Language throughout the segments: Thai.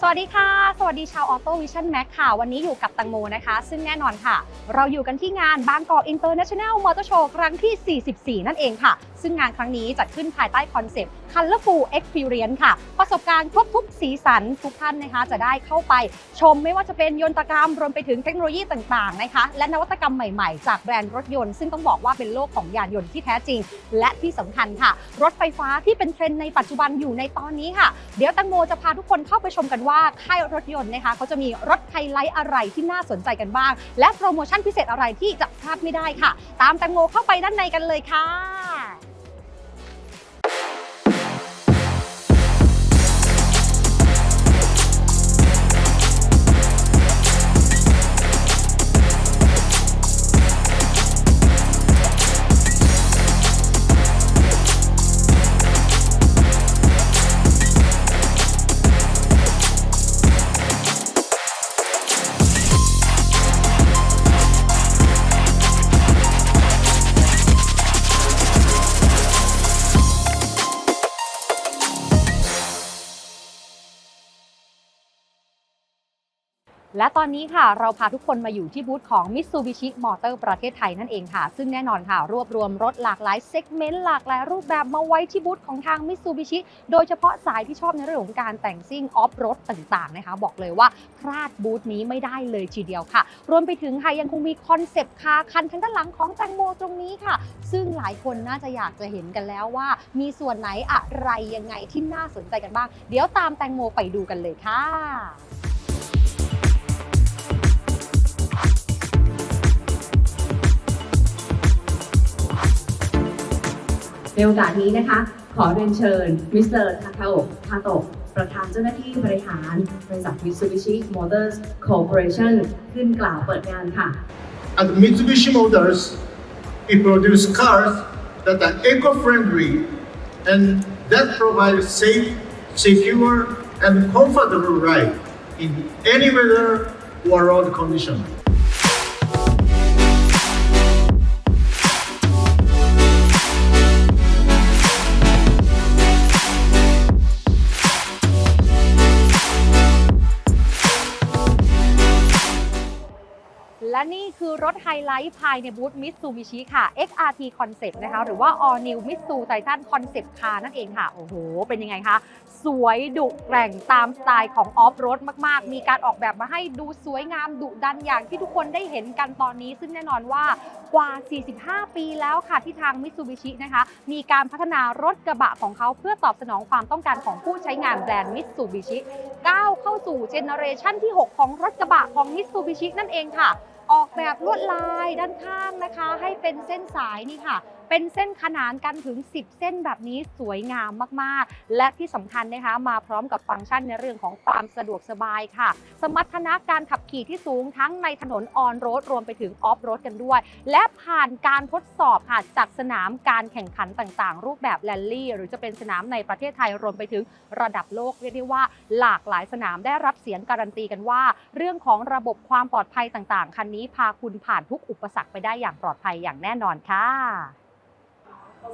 สวัสดีค่ะ สวัสดีชาวออโต้วิชั่นแม็กค่ะ วันนี้อยู่กับตังโมนะคะ ซึ่งแน่นอนค่ะ เราอยู่กันที่งานบางกอกอินเตอร์เนชั่นแนลมอเตอร์โชว์ครั้งที่ 44 นั่นเองค่ะ ซึ่งงานครั้งนี้จัดขึ้นภายใต้คอนเซปต์ Colorful Experience ค่ะ ประสบการณ์ครบทุกสีสันทุกท่านนะคะ จะได้เข้าไปชมไม่ว่าจะเป็นยนตกรรม รวมไปถึงเทคโนโลยีต่างๆนะคะ และนวัตกรรมใหม่ๆ จากแบรนด์รถยนต์ ซึ่งต้องบอกว่าเป็นโลกของยานยนต์ที่แท้จริง และที่สำคัญค่ะ รถไฟฟ้าที่เป็นเทรนด์ในปัจจุบันอยู่ในตอนนี้ค่ะ เดี๋ยวตังโมจะพาทุกคนเข้าไปชมกันว่าค่ายรถยนต์นะคะเขาจะมีรถไฮไลท์อะไรที่น่าสนใจกันบ้าง และโปรโมชั่นพิเศษอะไรที่จะพลาดไม่ได้ค่ะ ตามแตงโมเข้าไปด้านในกันเลยค่ะ และตอนนี้ค่ะเราพาทุกคนมาอยู่ที่บูธของ Mitsubishi Motor ประเทศไทยนั่นเองค่ะ ซึ่งแน่นอนค่ะ รวบรวมรถหลากหลายเซกเมนต์หลากหลายรูปแบบมาไว้ที่บูธของทาง Mitsubishi โดยเฉพาะสายที่ชอบในเรื่องของการแต่งซิ่งออฟรถต่างๆนะคะ บอกเลยว่าพลาดบูธนี้ไม่ได้เลยทีเดียวค่ะ รวมไปถึงค่ะยังคงมีคอนเซปต์คาคันทางด้านหลังของแตงโมตรงนี้ค่ะ ซึ่งหลายคนน่าจะอยากจะเห็นกันแล้วว่า มีส่วนไหนอะไรยังไงที่น่าสนใจกันบ้าง เดี๋ยวตามแตงโมไปดูกันเลยค่ะ ในโอกาสนี้นะคะ ขอเรียนเชิญมิสเตอร์ทาคาโอะทาโตะประธานเจ้าหน้าที่บริหารบริษัท Mitsubishi Motors Corporation ขึ้นกล่าวเปิดงานค่ะ At Mitsubishi Motors, we produce cars that are eco-friendly and that provide safe, secure, and comfortable ride in any weather or road condition. คือรถไฮไลท์ภายในบูธ Mitsubishi ค่ะ XRT Concept นะคะ หรือว่า All New Mitsu Titan Concept Car นั่นเองค่ะ โอ้โห เป็นยังไงคะ สวยดุแกร่งตามสไตล์ของออฟโรดมาก ๆ มีการออกแบบมาให้ดูสวยงามดุดันอย่างที่ทุกคนได้เห็นกันตอนนี้ ซึ่งแน่นอนว่ากว่า 45 ปีแล้วค่ะ ที่ทาง Mitsubishi นะคะ มีการพัฒนารถกระบะของเขาเพื่อตอบสนองความต้องการของผู้ใช้งานแบรนด์ Mitsubishi ก้าวเข้าสู่เจเนอเรชันที่ 6 ของรถกระบะของ Mitsubishi นั่นเองค่ะ ออกแบบลวดลายด้านข้างนะคะ ให้เป็นเส้นสายนี่ค่ะ เป็นเส้นขนานกันถึง 10 เส้นแบบนี้สวยงามมากๆ และที่สำคัญนะคะมาพร้อมกับฟังก์ชันในเรื่องของความสะดวกสบายค่ะ สมรรถนะการขับขี่ที่สูงทั้งในถนนออนโรดรวมไปถึงออฟโรดกันด้วย และผ่านการทดสอบค่ะจากสนามการแข่งขันต่างๆ รูปแบบแรลลี่ หรือจะเป็นสนามในประเทศไทยรวมไปถึงระดับโลกเรียกได้ว่าหลากหลายสนามได้รับเสียงการันตีกันว่า เรื่องของระบบความปลอดภัยต่างๆ คันนี้พาคุณผ่านทุกอุปสรรคไปได้อย่างปลอดภัยอย่างแน่นอนค่ะ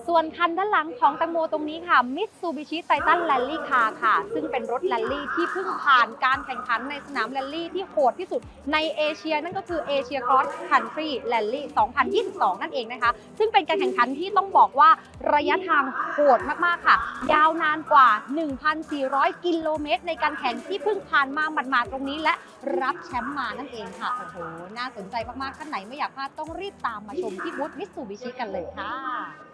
ส่วนคันด้านหลังของแตังโมตรงนี้ค่ะ Mitsubishi Titan Rally Car ค่ะ ซึ่งเป็นรถแรลลี่ที่เพิ่งผ่านการแข่งขันในสนามแรลลี่ที่โหดที่สุดในเอเชีย นั่นก็คือ Asia Cross Country Rally 2022 นั่นเองนะคะ ซึ่งเป็นการแข่งขันที่ต้องบอกว่าระยะทางโหดมาก ๆ ค่ะ ยาวนานกว่า 1,400 กิโลเมตร ในการแข่งที่เพิ่งผ่านมาหมาดๆตรงนี้ และรับแชมป์มานั่นเองค่ะ โอ้โห น่าสนใจมากๆท่านไหนไม่อยากพลาดต้องรีบตามมาชมที่บูธ Mitsubishi กันเลยค่ะ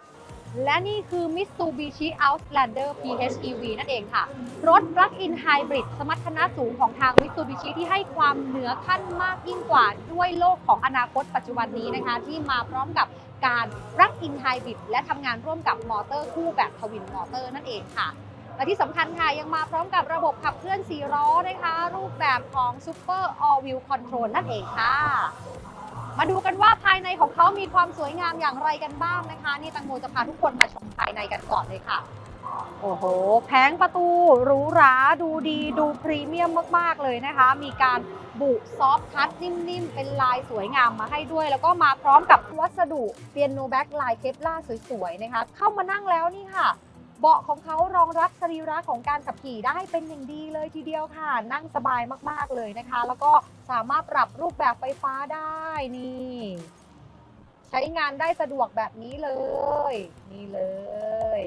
และนี่คือ Mitsubishi Outlander PHEV นั่นเองค่ะ รถ Plug-in Hybrid สมรรถนะสูงของทาง Mitsubishi ที่ให้ความเหนือขั้นมากยิ่งกว่าด้วยโลกของอนาคตปัจจุบันนี้นะคะ ที่มาพร้อมกับการ Plug-in Hybrid และทำงานร่วมกับมอเตอร์คู่แบบทวินมอเตอร์นั่นเองค่ะและที่สำคัญค่ะยังมาพร้อมกับระบบขับเคลื่อน4ล้อนะคะ รูปแบบของ Super All Wheel Control นั่นเองค่ะ มาดูกันว่าภายในของเขามีความสวยงามอย่างไรกันบ้างนะคะ นี่ตังโมจะพาทุกคนมาชมภายในกันก่อนเลยค่ะ โอ้โห แผงประตูหรูหราดูดีดูพรีเมียมมาก ๆ เลยนะคะ มีการบุซอฟทัชนิ่ม ๆ เป็นลายสวยงามมาให้ด้วย แล้วก็มาพร้อมกับวัสดุเปียโนแบ็กลายเคปล่าสวย ๆ นะคะ เข้ามานั่งแล้วนี่ค่ะ เบาะของเขารองรับสรีระของการขับขี่ได้เป็นอย่างดีเลยทีเดียวค่ะ นั่งสบายมากๆเลยนะคะ แล้วก็สามารถปรับรูปแบบไฟฟ้าได้นี่ ใช้งานได้สะดวกแบบนี้เลย นี่เลย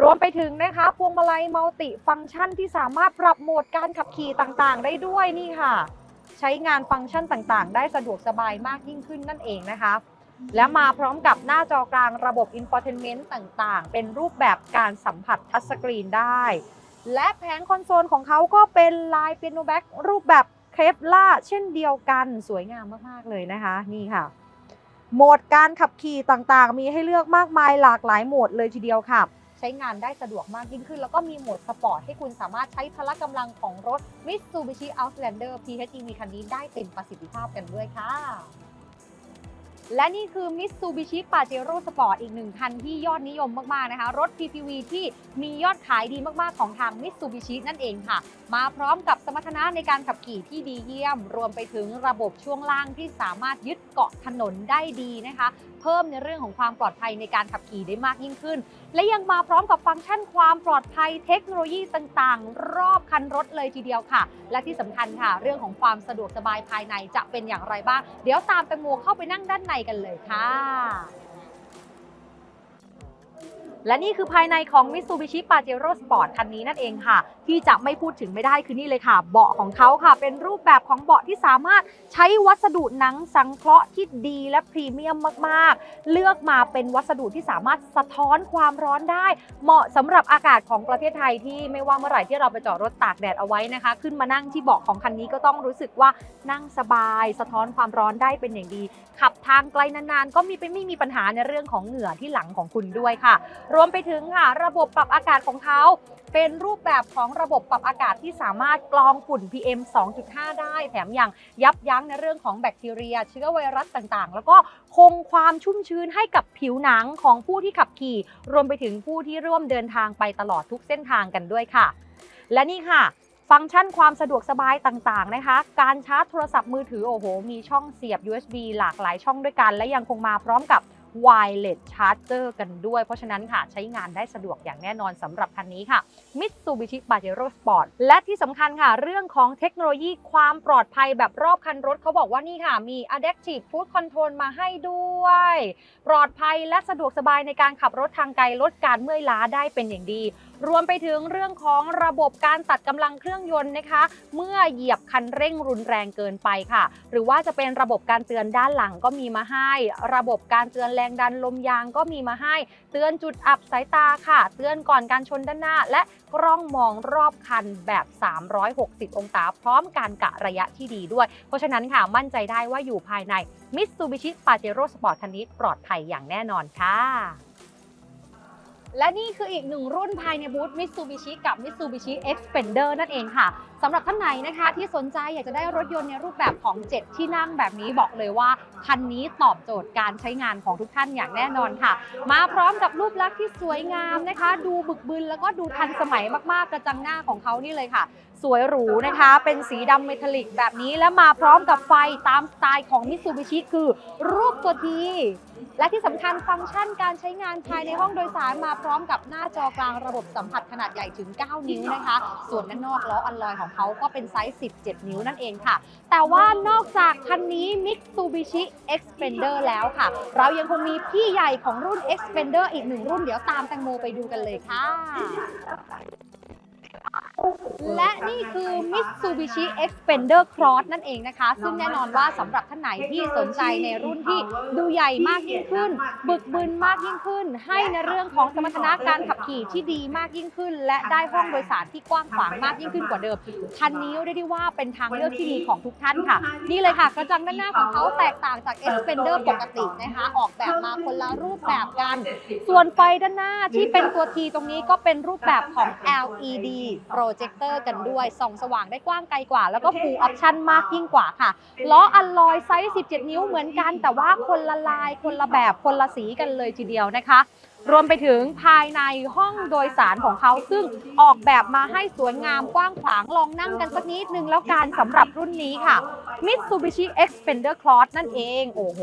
รวมไปถึงนะคะ พวงมาลัยมัลติฟังก์ชันที่สามารถปรับโหมดการขับขี่ต่างๆ ได้ด้วยนี่ค่ะ ใช้งานฟังก์ชันต่างๆ ได้สะดวกสบายมากยิ่งขึ้นนั่นเองนะคะ และมาพร้อมกับหน้าจอกลางระบบ Infotainment ต่างๆ เป็นรูปแบบการสัมผัสทัชสกรีนได้ และแผงคอนโซลของเขาก็เป็นลายเปียโนแบ็กรูปแบบเคปล่าเช่นเดียวกันสวยงามมาก ๆ เลยนะคะ นี่ค่ะ โหมดการขับขี่ต่างๆ มีให้เลือกมากมายหลากหลายโหมดเลยทีเดียวค่ะ ใช้งานได้สะดวกมากยิ่งขึ้น แล้วก็มีโหมดสปอร์ตให้คุณสามารถใช้พละกำลังของรถ Mitsubishi Outlander PHEV คันนี้ได้เต็มประสิทธิภาพกันด้วยค่ะ และนี่คือ Mitsubishi Pajero Sport อีกหนึ่งคันที่ยอดนิยมมาก ๆ นะคะ รถ PPV ที่มียอดขายดีมาก ๆ ของทาง Mitsubishi นั่นเองค่ะ มาพร้อมกับสมรรถนะในการขับขี่ที่ดีเยี่ยม รวมไปถึงระบบช่วงล่างที่สามารถยึดเกาะถนนได้ดีนะคะ เพิ่มในเรื่องของความปลอดภัยในการขับขี่ได้มากยิ่งขึ้น และยังมาพร้อมกับฟังก์ชันความปลอดภัยเทคโนโลยีต่าง ๆ รอบคันรถเลยทีเดียวค่ะ และที่สำคัญค่ะ เรื่องของความสะดวกสบายภายในจะเป็นอย่างไรบ้าง เดี๋ยวตามแตงโมเข้าไปนั่งด้านในในกันเลยค่ะ และนี่คือภายในของ Mitsubishi Pajero Sport คันนี้นั่นเองค่ะ ที่จะไม่พูดถึงไม่ได้คือนี่เลยค่ะ เบาะของเขาค่ะ เป็นรูปแบบของเบาะที่สามารถใช้วัสดุหนังสังเคราะห์ที่ดีและพรีเมียมมากๆ เลือกมาเป็นวัสดุที่สามารถสะท้อนความร้อนได้ เหมาะสำหรับอากาศของประเทศไทยที่ไม่ว่าเมื่อไหร่ที่เราไปจอดรถตากแดดเอาไว้นะคะ ขึ้นมานั่งที่เบาะของคันนี้ก็ต้องรู้สึกว่านั่งสบาย สะท้อนความร้อนได้เป็นอย่างดี ขับทางไกลนานๆ ก็มีไปไม่มีปัญหาในเรื่องของเหงื่อที่หลังของคุณด้วยค่ะรวมไปถึงค่ะ ระบบปรับอากาศของเขาเป็นรูปแบบของระบบปรับอากาศที่สามารถกรองฝุ่น PM 2.5 ได้ แถมยังยับยั้งในเรื่องของแบคทีเรีย เชื้อไวรัสต่างๆ แล้วก็คงความชุ่มชื้นให้กับผิวหนังของผู้ที่ขับขี่ รวมไปถึงผู้ที่ร่วมเดินทางไปตลอดทุกเส้นทางกันด้วยค่ะ และนี่ค่ะฟังก์ชันความสะดวกสบายต่างๆนะคะ การชาร์จโทรศัพท์มือถือโอ้โห มีช่องเสียบ USB หลากหลายช่องด้วยกัน และยังคงมาพร้อมกับ wireless charger กันด้วย เพราะฉะนั้นค่ะใช้งานได้สะดวกอย่างแน่นอนสำหรับคันนี้ค่ะ Mitsubishi Pajero Sport และที่สำคัญค่ะ เรื่องของเทคโนโลยีความปลอดภัยแบบรอบคันรถเขาบอกว่านี่ค่ะ มี Adaptive Cruise Control มาให้ด้วย ปลอดภัยและสะดวกสบายในการขับรถทางไกลลดการเมื่อยล้าได้เป็นอย่างดี รวมไปถึงเรื่องของระบบการตัดกำลังเครื่องยนต์นะคะ เมื่อเหยียบคันเร่งรุนแรงเกินไปค่ะ หรือว่าจะเป็นระบบการเตือนด้านหลังก็มีมาให้ ระบบการเตือนแรงดันลมยางก็มีมาให้ เตือนจุดอับสายตาค่ะ เตือนก่อนการชนด้านหน้า และกล้องมองรอบคันแบบ 360 องศาพร้อมการกะระยะที่ดีด้วย เพราะฉะนั้นค่ะมั่นใจได้ว่าอยู่ภายใน Mitsubishi Pajero Sport คันนี้ปลอดภัยอย่างแน่นอนค่ะ และนี่คืออีกหนึ่งรุ่นภายในบูธ Mitsubishi กับ Mitsubishi Xpander นั่นเองค่ะสำหรับท่านไหนนะคะที่สนใจอยากจะได้รถยนต์ในรูปแบบของ 7 ที่นั่งแบบนี้บอกเลยว่า คันนี้ตอบโจทย์การใช้งานของทุกท่านอย่างแน่นอนค่ะ มาพร้อมกับรูปลักษณ์ที่สวยงามนะคะ ดูบึกบึนแล้วก็ดูทันสมัยมากๆกระจังหน้าของเขานี่เลยค่ะ สวยหรูนะคะ เป็นสีดำเมทัลลิกแบบนี้และมาพร้อมกับไฟตามสไตล์ของ Mitsubishi คือรูปตัวทีและที่สำคัญฟังก์ชันการใช้งานภายในห้องโดยสารมาพร้อมกับหน้าจอกลางระบบสัมผัสขนาดใหญ่ถึง 9 นิ้วนะคะ ส่วนด้านนอกล้ออัลลอยของเขาก็เป็นไซส์ 17 นิ้วนั่นเองค่ะ แต่ว่านอกจากคันนี้ Mitsubishi Xpander แล้วค่ะ เรายังคงมีพี่ใหญ่ของรุ่น Xpander อีกหนึ่งรุ่นเดี๋ยวตามแตงโมไปดูกันเลยค่ะ และนี่คือ Mitsubishi Xpander Cross นั่นเองนะคะ ซึ่งแน่นอนว่าสำหรับท่านไหนที่สนใจในรุ่นที่ดูใหญ่มากยิ่งขึ้น บึกบึนมากยิ่งขึ้น ให้ในเรื่องของสมรรถนะการขับขี่ที่ดีมากยิ่งขึ้น และได้ห้องโดยสารที่กว้างขวางมากยิ่งขึ้นกว่าเดิม คันนี้เรียกได้ว่าเป็นทางเลือกที่ดีของทุกท่านค่ะ นี่เลยค่ะกระจังด้านหน้าของเขาแตกต่างจาก Xpander ปกตินะคะ ออกแบบมาคนละรูปแบบกัน ส่วนไฟด้านหน้าที่เป็นตัว T ตรงนี้ก็เป็นรูปแบบของ LED โปรเจคเตอร์กันด้วยส่องสว่างได้กว้างไกลกว่า แล้วก็ Full Option มากยิ่งกว่าค่ะล้ออัลลอยไซส์ 17 นิ้วเหมือนกันแต่ว่าคนละลายคนละแบบคนละสีกันเลยทีเดียวนะคะรวมไปถึงภายในห้องโดยสารของเขาซึ่งออกแบบมาให้สวยงามกว้างขวางลองนั่งกันสักนิดนึงแล้วกันสำหรับรุ่นนี้ค่ะ Mitsubishi Xpander Cross นั่นเอง โอ้โห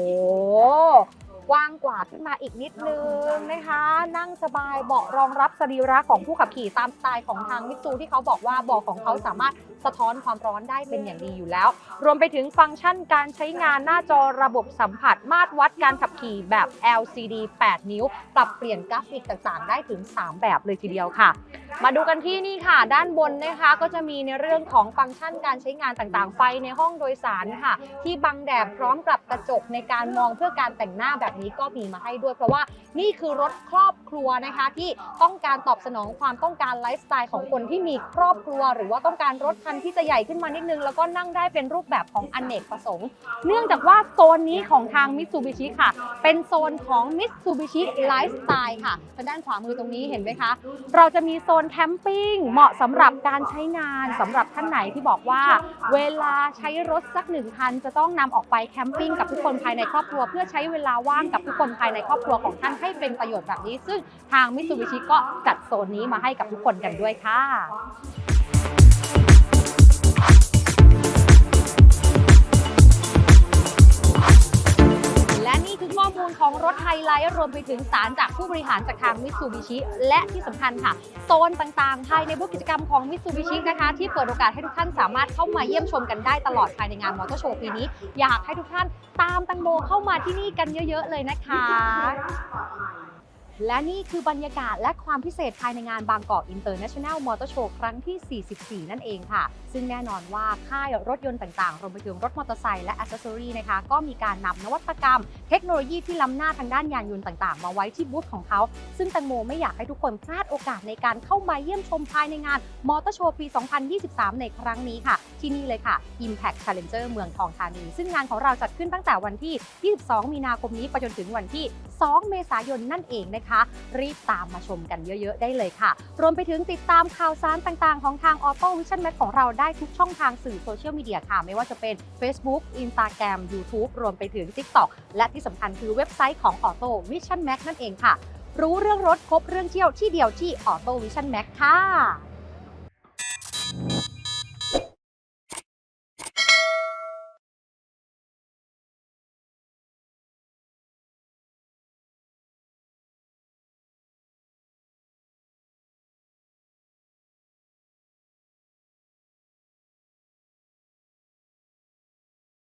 กว้างกว่าขึ้นมาอีกนิดนึงนะคะ นั่งสบายเบาะรองรับสรีระของผู้ขับขี่ตามสไตล์ของทางมิตซูที่เขาบอกว่าเบาะของเขาสามารถ สะท้อนความร้อนได้เป็นอย่างดีอยู่แล้ว รวมไปถึงฟังก์ชันการใช้งานหน้าจอระบบสัมผัสมาตรวัดการขับขี่แบบ LCD 8 นิ้ว ปรับเปลี่ยนกราฟิกต่างๆ ได้ถึง 3 แบบเลยทีเดียวค่ะ มาดูกันที่นี่ค่ะ ด้านบนนะคะก็จะมีในเรื่องของฟังก์ชันการใช้งานต่างๆ ไฟในห้องโดยสารค่ะ ที่บังแดดพร้อมกับกระจกในการมองเพื่อการแต่งหน้าแบบนี้ก็มีมาให้ด้วย เพราะว่านี่คือรถครอบครัวนะคะ ที่ต้องการตอบสนองความต้องการไลฟ์สไตล์ของคนที่มีครอบครัว หรือว่าต้องการรถคันที่จะใหญ่ขึ้นมานิดนึง แล้วก็นั่งได้เป็นรูปแบบของอเนกประสงค์ เนื่องจากว่าโซนนี้ของทางมิตซูบิชิค่ะ เป็นโซนของมิตซูบิชิไลฟ์สไตล์ค่ะทางด้านขวามือตรงนี้เห็นไหมคะ เราจะมีโซนแคมปิ้งเหมาะสำหรับการใช้งานสำหรับท่านไหนที่บอกว่า เวลาใช้รถสักหนึ่งคัน จะต้องนำออกไปแคมปิ้งกับทุกคนภายในครอบครัว เพื่อใช้เวลาว่างกับทุกคนภายในครอบครัวของท่านให้เป็นประโยชน์แบบนี้ ซึ่งทางมิตซูบิชิก็จัดโซนนี้มาให้กับทุกคนกันด้วยค่ะ ข้อมูลของรถไฮไลท์รวมไปถึงสารจากผู้บริหารจากทางมิตซูบิชิและที่สำคัญค่ะ โซนต่างๆ ภายในบูธกิจกรรมของมิตซูบิชินะคะ ที่เปิดโอกาสให้ทุกท่านสามารถเข้ามาเยี่ยมชมกันได้ตลอดภายในงานมอเตอร์โชว์ปีนี้ อยากให้ทุกท่านตามตังโมเข้ามาที่นี่กันเยอะ ๆ เลยนะคะ และนี่คือบรรยากาศและความพิเศษภายในงานบางกอก International Motor Show ครั้งที่ 44 นั่นเองค่ะ ซึ่งแน่นอนว่าค่ายรถยนต์ต่างๆ รวมไปถึงรถมอเตอร์ไซค์และอ c เซสซอรี่นะคะ ก็มีการนำนวัตกรรม เทคโนโลยีที่ล้ำหน้าทางด้านยานยนต์ต่างๆ มาไว้ที่บูธของเขา ซึ่งแตังโมไม่อยากให้ทุกคนพลาดโอกาสในการเข้ามาเยี่ยมชมภายในงานมอเตอร์โชว์ปี 2023 ในครั้งนี้ค่ะ ที่นี่เลยค่ะ Impact Challenger เมืองทองธานี ซึ่งงานของเราจัดขึ้นตั้งแต่วันที่ 22 มีนาคมนี้ไปจนถึงวันที่ 2 เมษายนนั่นเองนะคะ รีบตามมาชมกันเยอะๆ ได้เลยค่ะ รวมไปถึงติดตามข่าวสารต่างๆ ของทาง Auto Vision Max ของเราได้ทุกช่องทางสื่อโซเชียลมีเดียค่ะ ไม่ว่าจะเป็น Facebook Instagram YouTube รวมไปถึง TikTok และที่สำคัญคือเว็บไซต์ของ Auto Vision Max นั่นเองค่ะ รู้เรื่องรถครบเรื่องเที่ยวที่เดียวที่ Auto Vision Max ค่ะ